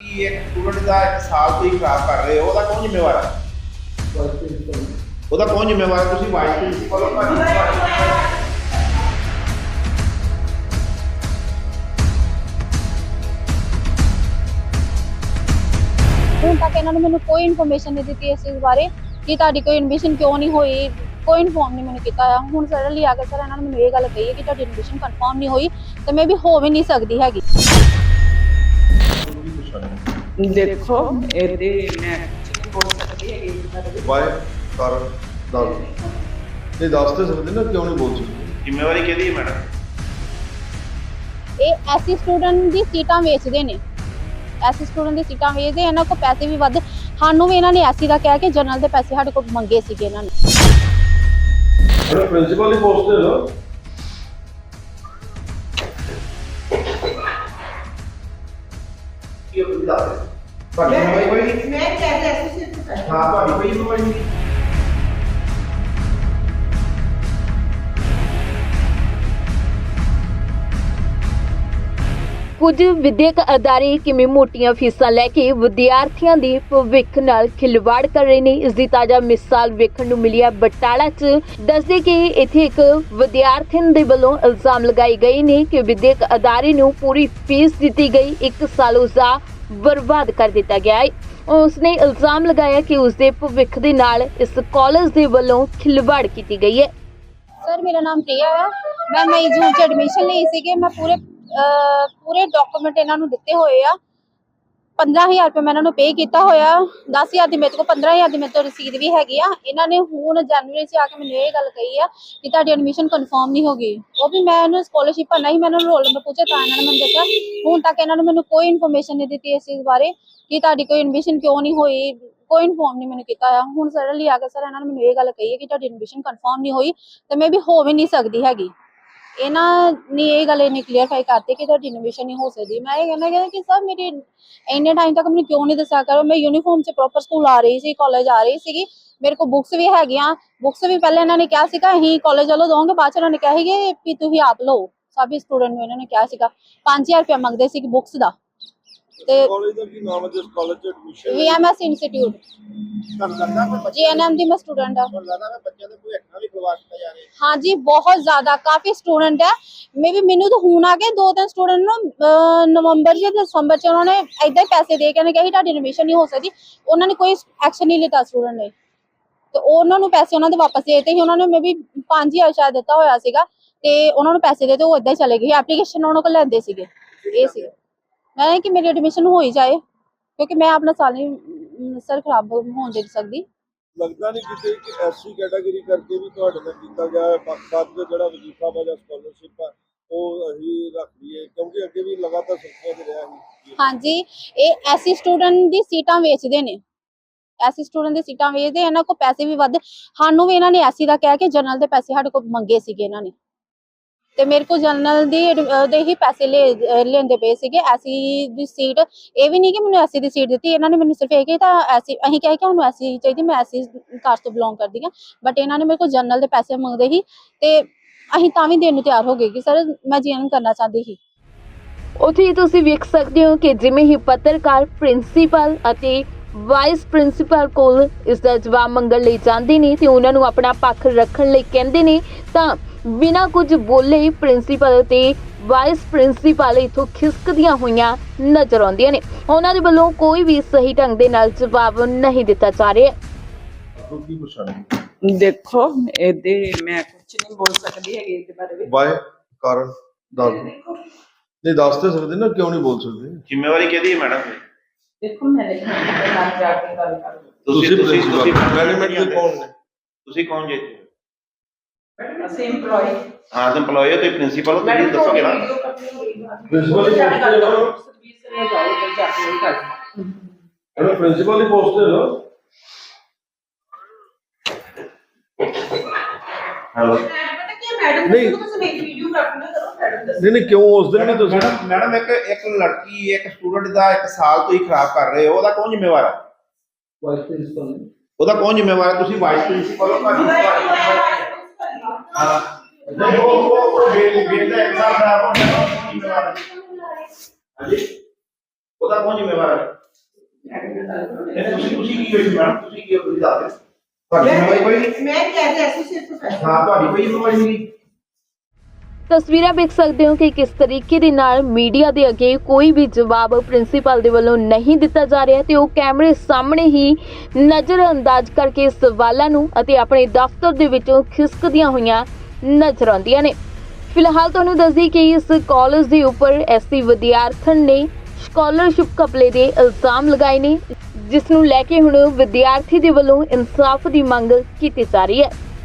ਕਿ ਇੱਕ ਸਟੂਡੈਂਟ ਦਾ ਇੱਕ ਸਾਲ ਤੋਂ ਖਰਾਬ ਕਰ ਰਹੇ ਹੋ, ਉਹਦਾ ਕੌਣ ਜ਼ਿੰਮੇਵਾਰ ਹੈ ਉਹਦਾ ਕੌਣ ਜ਼ਿੰਮੇਵਾਰ ਹੈ ਤੁਸੀਂ ਵਾਈਸ ਪ੍ਰਿੰਸੀਪਲ ਹੋ। ਭਾਜੀ ਹੁਣ ਤੱਕ ਇਹਨਾਂ ਨੇ ਮੈਨੂੰ ਕੋਈ ਇਨਫੋਰਮੇਸ਼ਨ ਨਹੀਂ ਦਿੱਤੀ ਇਸ ਚੀਜ਼ ਬਾਰੇ, ਕਿ ਤੁਹਾਡੀ ਕੋਈ ਐਡਮਿਸ਼ਨ ਕਿਉਂ ਨਹੀਂ ਹੋਈ, ਕੋਈ ਇਨਫੋਰਮ ਨਹੀਂ ਮੈਨੂੰ ਕੀਤਾ ਆ ਹੁਣ ਸਡਨਲੀ ਆ ਕੇ ਸਰ ਇਹਨਾਂ ਨੇ ਮੈਨੂੰ ਇਹ ਗੱਲ ਕਹੀ ਹੈ ਕਿ ਤੁਹਾਡੀ ਐਡਮਿਸ਼ਨ ਕਨਫਰਮ ਨਹੀਂ ਹੋਈ, ਤੇ ਮੈਂ ਵੀ ਹੋ ਵੀ ਨਹੀਂ ਸਕਦੀ ਹੈਗੀ। ਦੇਖੋ ਇਹਦੇ ਮੈਂ ਨਹੀਂ ਬੋਲ ਸਕਦੀ ਹੈਗੀ ਇਸ ਬਾਰੇ ਵਿੱਚ। ਵਾਏ ਕਾਰਨ ਦੱਸ ਇਹ ਦੱਸ ਤੇ ਸਕਦੇ ਨਾ ਕਿਉਂ ਨਹੀਂ ਬੋਲ ਸਕਦੇ ਜ਼ਿੰਮੇਵਾਰੀ ਕਿਹਦੀ ਹੈ ਮੈਡਮ? ਇਹ ਐਸੀ ਸਟੂਡੈਂਟ ਦੀ ਸੀਟਾਂ ਵੇਚਦੇ ਨੇ। ਐਸੀ ਸਟੂਡੈਂਟ ਦੀ ਸੀਟਾਂ ਵੇਚਦੇ ਇਹਨਾਂ ਕੋਲ ਪੈਸੇ ਵੀ ਵੱਧ। ਸਾਨੂੰ ਵੀ ਇਹਨਾਂ ਨੇ ਐਸੀ ਦਾ ਕਿਹਾ ਕਿ ਜਨਰਲ ਦੇ ਪੈਸੇ ਸਾਡੇ ਕੋਲ ਮੰਗੇ ਸੀਗੇ ਇਹਨਾਂ ਨੇ। ਪ੍ਰਿੰਸੀਪਲ ਹੀ ਪੋਸਟ ਤੇ ਲੋ ਕੀ ਉਹ ਦੱਸ ਦੇ ਤੁਹਾਡੀ ਜ਼ਿੰਮੇਵਾਰੀ ਕੋਈ ਨਹੀਂ। ਮੈਂ ਕਹਿ ਰਹੀ ਸੀ ਸਿਰਫ ਹਾਂ ਤੁਹਾਡੀ ਕੋਈ ਜ਼ਿੰਮੇਵਾਰੀ ਨਹੀਂ। ਕੁਝ ਵਿਦਿਅਕ ਅਦਾਰੇ ਕਿਵੇਂ ਮੋਟੀਆਂ ਫੀਸਾਂ ਲੈ ਕੇ ਵਿਦਿਆਰਥੀਆਂ ਦੇ ਭਵਿੱਖ ਨਾਲ ਖਿਲਵਾੜ ਕਰ ਰਹੇ ਨੇ? ਇਸ ਦੀ ਤਾਜ਼ਾ ਮਿਸਾਲ ਵੇਖਣ ਨੂੰ ਮਿਲੀ ਹੈ ਬਟਾਲਾ 'ਚ। ਦੱਸਦੇ ਕਿ ਇੱਥੇ ਇੱਕ ਵਿਦਿਆਰਥਣ ਦੇ ਵੱਲੋਂ ਇਲਜ਼ਾਮ ਲਗਾਏ ਗਏ ਨੇ ਕਿ ਵਿਦਿਅਕ ਅਦਾਰੇ ਨੂੰ ਪੂਰੀ ਫੀਸ ਦਿੱਤੀ ਗਈ। ਇੱਕ ਸਾਲ ਉਸਦਾ ਬਰਬਾਦ ਕਰ ਦਿੱਤਾ ਗਿਆ ਹੈ। ਉਸਨੇ ਇਲਜ਼ਾਮ ਲਗਾਇਆ ਕਿ ਉਸਦੇ ਭਵਿੱਖ ਦੇ ਨਾਲ ਇਸ ਕਾਲਜ ਦੇ ਵੱਲੋਂ ਖਿਲਵਾੜ ਕੀਤੀ ਗਈ ਹੈ। ਸਰ ਮੇਰਾ ਨਾਮ ਪ੍ਰਿਆ ਹੈ। ਮੈਂ ਮਈ ਜੂਨ ਚ ਐਡਮਿਸ਼ਨ ਲਈ ਸੀਗੀ। ਮੈਂ ਪੂਰੇ ਪੂਰੇ ਡਾਕੂਮੈਂਟ ਇਹਨਾਂ ਨੂੰ ਦਿੱਤੇ ਹੋਏ ਆ। 15000 ਰੁਪਏ ਮੈਂ ਇਹਨਾਂ ਨੂੰ ਪੇ ਕੀਤਾ ਹੋਇਆ। 10000 ਦੀ ਮੇਰੇ ਕੋਲ 15000 ਦੀ ਮੇਰੇ ਤੋਂ ਰਸੀਦ ਵੀ ਹੈਗੀ ਆ। ਇਹਨਾਂ ਨੇ ਹੁਣ ਜਨਵਰੀ ਚ ਆ ਕੇ ਮੈਨੂੰ ਇਹ ਗੱਲ ਕਹੀ ਆ ਕਿ ਤੁਹਾਡੀ ਐਡਮਿਸ਼ਨ ਕਨਫਰਮ ਨਹੀਂ ਹੋ ਗਈ। ਉਹ ਵੀ ਮੈਂ ਇਹਨੂੰ ਸਕਾਲਰਸ਼ਿਪ ਭਰਨਾ ਸੀ, ਮੈਂ ਇਹਨਾਂ ਨੂੰ ਰੋਲ ਨੰਬਰ ਪੁੱਛਿਆ, ਤਾਂ ਇਹਨਾਂ ਨੇ ਮੈਨੂੰ ਦੱਸਿਆ। ਹੁਣ ਤੱਕ ਇਹਨਾਂ ਨੇ ਮੈਨੂੰ ਕੋਈ ਇਨਫੋਰਮੇਸ਼ਨ ਨਹੀਂ ਦਿੱਤੀ ਇਸ ਚੀਜ਼ ਬਾਰੇ ਕਿ ਤੁਹਾਡੀ ਕੋਈ ਐਡਮਿਸ਼ਨ ਕਿਉਂ ਨਹੀਂ ਹੋਈ। ਕੋਈ ਇਨਫੋਰਮ ਨਹੀਂ ਮੈਨੂੰ ਕੀਤਾ ਆ ਹੁਣ ਸਡਨਲੀ ਆ ਕੇ ਸਰ ਇਹਨਾਂ ਨੇ ਮੈਨੂੰ ਇਹ ਗੱਲ ਕਹੀ ਹੈ ਕਿ ਤੁਹਾਡੀ ਐਡਮਿਸ਼ਨ ਕਨਫਰਮ ਨਹੀਂ ਹੋਈ ਤੇ ਮੈਂ ਵੀ ਹੋ ਵੀ ਨਹੀਂ ਸਕਦੀ ਹੈਗੀ। ਇਹਨਾਂ ਨੇ ਇਹ ਗੱਲ ਇਹਨੇ ਕਲੀਅਰਫਾਈ ਕਰਤੀ ਕਿ ਤੁਹਾਡੀ ਐਡਮਿਸ਼ਨ ਨਹੀਂ ਹੋ ਸਕਦੀ। ਮੈਂ ਇਹ ਕਹਿੰਦਾ ਕਿ ਕਿ ਸਰ ਮੇਰੀ ਇੰਨੇ ਟਾਈਮ ਤੱਕ ਮੈਨੂੰ ਕਿਉਂ ਨਹੀਂ ਦੱਸਿਆ ਕਰੋ? ਮੈਂ ਯੂਨੀਫਾਰਮ 'ਚ ਪ੍ਰੋਪਰ ਸਕੂਲ ਆ ਰਹੀ ਸੀ ਕਾਲਜ ਆ ਰਹੀ ਸੀਗੀ। ਮੇਰੇ ਕੋਲ ਬੁੱਕਸ ਵੀ ਹੈਗੀਆਂ। ਬੁੱਕਸ ਵੀ ਪਹਿਲਾਂ ਇਹਨਾਂ ਨੇ ਕਿਹਾ ਸੀਗਾ, ਅਸੀਂ ਕਾਲਜ ਵੱਲੋਂ ਦੋਗੇ ਬਾਅਦ 'ਚ ਇਹਨਾਂ ਨੇ ਕਿਹਾ ਸੀਗੇ ਵੀ ਤੁਸੀਂ ਆਪ ਲਓ। ਸਭੀ ਸਟੂਡੈਂਟ ਨੂੰ ਇਹਨਾਂ ਨੇ ਕਿਹਾ ਸੀਗਾ। 5000 ਰੁਪਏ ਮੰਗਦੇ ਸੀ ਬੁੱਕਸ ਦਾ। ਤੇ ਕਾਲਜ ਦਾ ਕੀ ਨਾਮ ਹੈ ਜਿਸ ਕਾਲਜ ਚ ਐਡਮਿਸ਼ਨ ਵੀਐਮਐਸ ਇੰਸਟੀਚਿਊਟ ਤੁਹਾਨੂੰ ਲੱਗਦਾ ਕੋਈ ਬੱਚੇ ਜੀਐਨਐਮ ਦੀ ਮੈਂ ਸਟੂਡੈਂਟ ਆ। ਤੁਹਾਨੂੰ ਲੱਗਦਾ ਮੈਂ ਬੱਚਿਆਂ ਦੇ ਕੋਈ ਹੱਕਾਂ ਵੀ ਖਿਲਵਾੜ ਕੀਤਾ ਜਾ ਰਿਹਾ ਹਾਂਜੀ ਬਹੁਤ ਜ਼ਿਆਦਾ ਕਾਫੀ ਸਟੂਡੈਂਟ ਹੈ ਮੇ ਵੀ ਮੈਨੂੰ ਤਾਂ ਹੁਣ ਆ ਕੇ ਦੋ ਤਿੰਨ ਸਟੂਡੈਂਟ ਨੂੰ ਅਹ, ਨਵੰਬਰ ਜਾਂ ਦਸੰਬਰ ਚ ਉਹਨਾਂ ਨੇ ਏਦਾਂ ਹੀ ਪੈਸੇ ਦੇ ਕੇ ਨੇ ਕਿਹਾ ਸੀ ਤੁਹਾਡੀ ਐਡਮਿਸ਼ਨ ਨਹੀਂ ਹੋ ਸਕਦੀ। ਉਹਨਾਂ ਨੇ ਕੋਈ ਐਕਸ਼ਨ ਨਹੀਂ ਲਿੱਤਾ ਸਟੂਡੈਂਟ ਨੇ ਤੇ ਉਹਨਾਂ ਨੂੰ ਪੈਸੇ ਉਹਨਾਂ ਦੇ ਵਾਪਸ ਦੇ ਦਿੱਤੇ ਸੀ। ਉਹਨਾਂ ਨੇ ਮੇ ਵੀ 5000 ਸ਼ਾਇਦ ਦਿੱਤਾ ਹੋਇਆ ਸੀਗਾ। ਤੇ ਉਹਨਾਂ ਨੂੰ ਪੈਸੇ ਦੇ ਤੇ ਉਹ ਏਦਾਂ ਹੀ ਚਲੇ ਗਏ। ਐਪਲੀਕੇਸ਼ਨ ਉਹਨਾਂ ਕੋਲ ਲੈਂਦੇ ਸੀਗੇ। ਇਹ ਸੀ ਮੈਂ ਕਿ ਮੇਰੀ ਐਡਮਿਸ਼ਨ ਹੋ ਹੀ ਜਾਏ ਕਿਉਂਕਿ ਮੈਂ ਆਪਣਾ ਸਾਲ ਨਹੀਂ ਸਰ ਖਰਾਬ ਹੋਣ ਦੇ ਸਕਦੀ। ਲੱਗਦਾ ਨਹੀਂ ਕਿਤੇ ਕਿ ਐਸਸੀ ਕੈਟਾਗਰੀ ਕਰਕੇ ਵੀ ਤੁਹਾਡੇ ਨਾਲ ਕੀਤਾ ਗਿਆ ਹੈ ਬਾਕੀ ਦਾ ਜਿਹੜਾ ਵਜ਼ੀਫਾ ਵਾ ਜਾਂ ਸਕਾਲਰਸ਼ਿਪ ਆ ਉਹ ਅਸੀਂ ਰੱਖ ਲਈਏ ਕਿਉਂਕਿ ਅੱਗੇ ਵੀ ਲਗਾਤਾਰ ਸੁਰੱਖਿਆ ਦੇ ਰਿਹਾ ਸੀ। ਹਾਂਜੀ ਇਹ ਐਸੀ ਸਟੂਡੈਂਟ ਦੀ ਸੀਟਾਂ ਵੇਚਦੇ ਨੇ। ਐਸੀ ਸਟੂਡੈਂਟ ਦੀ ਸੀਟਾਂ ਵੇਚਦੇ ਇਹਨਾਂ ਕੋਲ ਪੈਸੇ ਵੀ ਵੱਧ ਸਾਨੂੰ ਵੀ ਇਹਨਾਂ ਨੇ ਐਸੀ ਦਾ ਕਿਹਾ ਕਿ ਜਨਰਲ ਦੇ ਪੈਸੇ ਸਾਡੇ ਕੋਲ ਮੰਗੇ ਸੀਗੇ ਇਹਨਾਂ ਨੇ। ਤੇ ਮੇਰੇ ਕੋਲ ਜਨਰਲ ਦੀ ਐਡ- ਉਹਦੇ ਹੀ ਪੈਸੇ ਲੈ ਲੈਂਦੇ ਪਏ ਸੀਗੇ। ਐਸੀ ਦੀ ਸੀਟ, ਇਹ ਵੀ ਨਹੀਂ ਕਿ ਮੈਨੂੰ ਐਸੀ ਦੀ ਸੀਟ ਦਿੱਤੀ। ਇਹਨਾਂ ਨੇ ਮੈਨੂੰ ਸਿਰਫ ਇਹ ਕਿ ਤਾਂ ਐਸੀ, ਅਸੀਂ ਕਿਹਾ ਕਿ ਸਾਨੂੰ ਐਸੀ ਚਾਹੀਦੀ, ਮੈਂ ਐਸੀ ਕਾਸਟ ਤੋਂ ਬਿਲੋਂਗ ਕਰਦੀ ਹਾਂ। ਬਟ ਇਹਨਾਂ ਨੇ ਮੇਰੇ ਕੋਲ ਜਨਰਲ ਦੇ ਪੈਸੇ ਮੰਗਦੇ ਸੀ ਤੇ ਅਸੀਂ ਤਾਂ ਵੀ ਦੇਣ ਨੂੰ ਤਿਆਰ ਹੋ ਗਏ ਕਿ ਸਰ, ਮੈਂ ਜੀਐਨ ਕਰਨਾ ਚਾਹੁੰਦੀ ਸੀ। ਉੱਥੇ ਤੁਸੀਂ ਵੇਖ ਸਕਦੇ ਹੋ ਕਿ ਜਿਵੇਂ ਹੀ ਪੱਤਰਕਾਰ ਪ੍ਰਿੰਸੀਪਲ ਅਤੇ ਵਾਈਸ ਪ੍ਰਿੰਸੀਪਲ ਕੋਲ ਇਸ ਦਾ ਜਵਾਬ ਮੰਗਣ ਲਈ ਜਾਂਦੇ ਨੇ ਤੇ ਉਹਨਾਂ ਨੂੰ ਆਪਣਾ ਪੱਖ ਰੱਖਣ ਲਈ ਕਹਿੰਦੇ ਨੇ, ਤਾਂ ਬਿਨਾਂ ਕੁਝ ਬੋਲੇ ਹੀ ਪ੍ਰਿੰਸੀਪਲ ਤੇ ਵਾਈਸ ਪ੍ਰਿੰਸੀਪਲ ਇਥੋਂ ਖਿਸਕਦੀਆਂ ਹੋਈਆਂ ਨਜ਼ਰ ਆਉਂਦੀਆਂ ਨੇ। ਉਹਨਾਂ ਦੇ ਵੱਲੋਂ ਕੋਈ ਵੀ ਸਹੀ ਢੰਗ ਦੇ ਨਾਲ ਜਵਾਬ ਨਹੀਂ ਦਿੱਤਾ ਜਾ ਰਿਹਾ। ਤੋਂ ਕੀ ਪਛਾਣ ਦੇਖੋ ਇਹਦੇ ਮੈਂ ਕੁਝ ਨਹੀਂ ਬੋਲ ਸਕਦੀ ਹੈਗੀ ਇਸ ਬਾਰੇ ਵਿੱਚ। ਵਾਏ ਕਾਰਨ ਦੱਸ ਨਹੀਂ ਦੱਸ ਤੇ ਸਕਦੇ ਨਾ ਕਿਉਂ ਨਹੀਂ ਬੋਲ ਸਕਦੇ? ਜ਼ਿੰਮੇਵਾਰੀ ਕਿਹਦੀ ਹੈ ਮੈਡਮ? ਦੇਖੋ ਮੈਂ ਨਹੀਂ ਨਾਲ ਜਾ ਕੇ ਗੱਲ ਕरूँ ਤੁਸੀਂ ਤੁਸੀਂ ਤੁਸੀਂ ਮੈਨੇਜਮੈਂਟ ਦੇ ਕੌਣ ਨੇ? ਤੁਸੀਂ ਕੌਣ ਜੀ ਅਸੀਂ EMPLOYE ਹਾਂ ਤੇ EMPLOYE ਹੋ ਤੇ ਪ੍ਰਿੰਸੀਪਲ ਹੋ ਤੁਸੀਂ ਦੱਸੋਗੇ ਨਾ ਪ੍ਰਿੰਸੀਪਲ ਹੀ ਪੋਸਟ ਤੇ ਲੋ ਸਰਵਿਸ ਨੇ ਜਾਓ ਤੇ ਜਾ ਕੇ ਗੱਲ ਅਰੇ ਪ੍ਰਿੰਸੀਪਲ ਹੀ ਪੋਸਟ ਤੇ ਲੋ ਹੈਲੋ ਨਹੀਂ ਨਹੀਂ ਨਹੀਂ ਕਿਉਂ ਉਸ ਦਿਨ ਨਹੀਂ ਤੁਸੀਂ ਮੈਡਮ ਮੈਡਮ ਇੱਕ ਇੱਕ ਲੜਕੀ ਇੱਕ ਸਟੂਡੈਂਟ ਦਾ ਇੱਕ ਸਾਲ ਤੋਂ ਹੀ ਖਰਾਬ ਕਰ ਰਹੇ ਹੋ ਉਹਦਾ ਕੌਣ ਜ਼ਿੰਮੇਵਾਰ ਹੈ ਵਾਈਸ ਪ੍ਰਿੰਸੀਪਲ ਉਹਦਾ ਕੌਣ ਜ਼ਿੰਮੇਵਾਰ ਹੈ ਤੁਸੀਂ ਵਾਈਸ ਪ੍ਰਿੰਸੀਪਲ ਹੋ ਭਾਜੀ ਹਾਂ ਨਹੀਂ ਉਹ ਉਹ ਉਹ ਬੇਲ ਬੇਲ ਦਾ ਇੱਕ ਸਾਲ ਖਰਾਬ ਹੋ ਗਿਆ ਉਹ ਜ਼ਿੰਮੇਵਾਰ ਹੈ ਹਾਂਜੀ ਉਹਦਾ ਤੁਸੀਂ ਤੁਸੀਂ ਕੀ ਹੋਈ ਮੈਡਮ ਤੁਸੀਂ ਕੀ ਹੋ ਤੁਸੀਂ ਦੱਸ ਦਿਓ ਤੁਹਾਡੀ ਜ਼ਿੰਮੇਵਾਰੀ ਕੋਈ ਮੈਂ ਕਹਿ ਰਿਹਾ ਸੀ ਸਿਰਫ ਹਾਂ, ਤੁਹਾਡੀ ਕੋਈ ਜ਼ਿੰਮੇਵਾਰੀ ਨਹੀਂ। ਤਸਵੀਰਾਂ ਵੇਖ ਸਕਦੇ ਹੋ ਕਿ ਕਿਸ ਤਰੀਕੇ ਦੇ ਨਾਲ ਮੀਡੀਆ ਦੇ ਅੱਗੇ ਕੋਈ ਵੀ ਜਵਾਬ ਪ੍ਰਿੰਸੀਪਲ ਦੇ ਵੱਲੋਂ ਨਹੀਂ ਦਿੱਤਾ ਜਾ ਰਿਹਾ ਤੇ ਉਹ ਕੈਮਰੇ ਸਾਹਮਣੇ ਹੀ ਨਜ਼ਰ ਅੰਦਾਜ਼ ਕਰਕੇ ਸਵਾਲਾਂ ਨੂੰ ਅਤੇ ਆਪਣੇ ਦਫ਼ਤਰ ਦੇ ਵਿੱਚੋਂ ਖਿਸਕਦੀਆਂ ਹੋਈਆਂ ਨਜ਼ਰ ਆਉਂਦੀਆਂ ਨੇ। ਫਿਲਹਾਲ ਤੁਹਾਨੂੰ ਦੱਸਦੀ ਕਿ ਇਸ ਕਾਲਜ ਦੇ ਉੱਪਰ ਐਸਸੀ ਵਿਦਿਆਰਥਣ ਨੇ ਸਕਾਲਰਸ਼ਿਪ ਘਪਲੇ ਦੇ ਇਲਜ਼ਾਮ ਲਗਾਏ ਨੇ, ਜਿਸ ਨੂੰ ਲੈ ਕੇ ਹੁਣ ਵਿਦਿਆਰਥੀ ਦੇ ਵੱਲੋਂ ਇਨਸਾਫ ਦੀ ਮੰਗ ਕੀਤੀ ਜਾ ਰਹੀ ਹੈ।